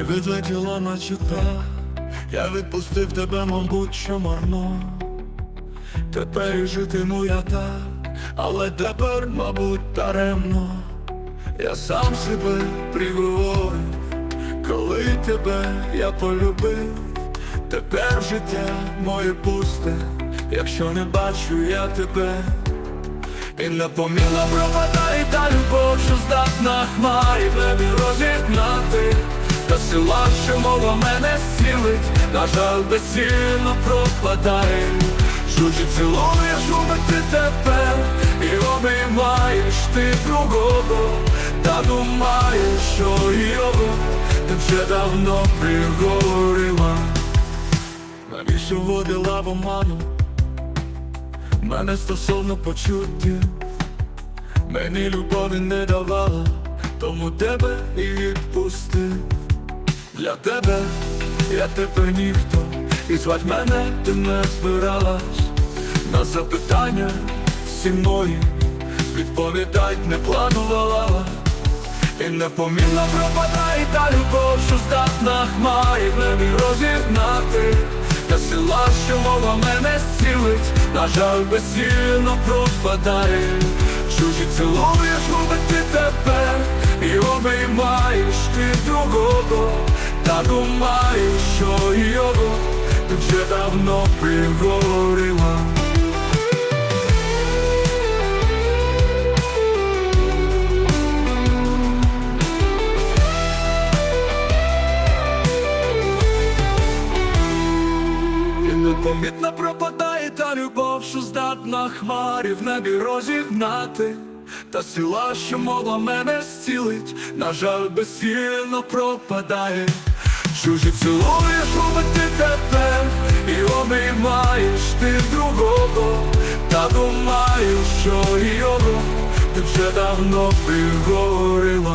І відлетіла наче та Я відпустив тебе, мабуть, що марно. Тепер і житиму я так, але тепер, мабуть, даремно. Я сам себе приговорив, коли тебе я полюбив, тепер життя моє пусте, якщо не бачу я тебе, і непомітно пропадає та любов, що здатна хмарі в небі розігнати, що мова мене зцілить, на жаль, безцільно пропадає. Чужі цілуєш губи ти тепер. І обіймаєш ти другого. Та думаєш, що його Ти вже давно приговорила. Навіщо водила в оману? Мене стосовно почуттів. Мені любові не давала. Тому тебе і Тебе. Я тепер ніхто. І звать мене ти не збиралась. На запитання всі мої Відповідать не планувала. І непомітно пропадає та любов, що здатна хмарі в небі розігнати Та сила, що мова мене зцілить, на жаль, безцільно пропадає. Чужі цілуєш губи ти тепер І обіймаєш ти другого Та думаєш, що його Ти вже давно приговорила І непомітно пропадає та любов, що здатна хмарі в небі розігнати, та сила, що могла мене зцілить, на жаль, безсильно пропадає. Чужі цілуєш ти тепер і обіймаєш ти другого, та думаю, що його ти вже давно приговорила.